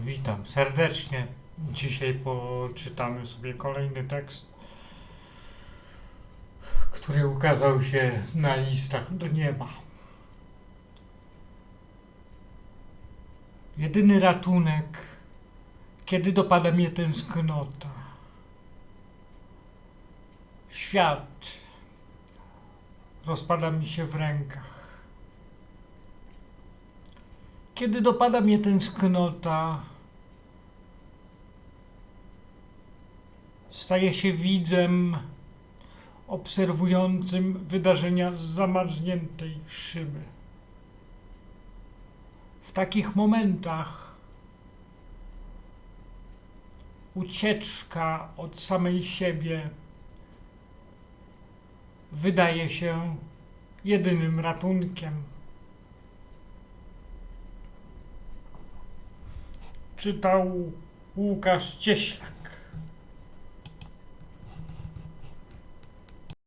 Witam serdecznie. Dzisiaj poczytamy sobie kolejny tekst, który ukazał się na listach do nieba. Jedyny ratunek, kiedy dopada mnie tęsknota. Świat rozpada mi się w rękach. Kiedy dopada mnie tęsknota, staję się widzem obserwującym wydarzenia z zamarzniętej szyby. W takich momentach ucieczka od samej siebie wydaje się jedynym ratunkiem. czytał Łukasz Cieślak.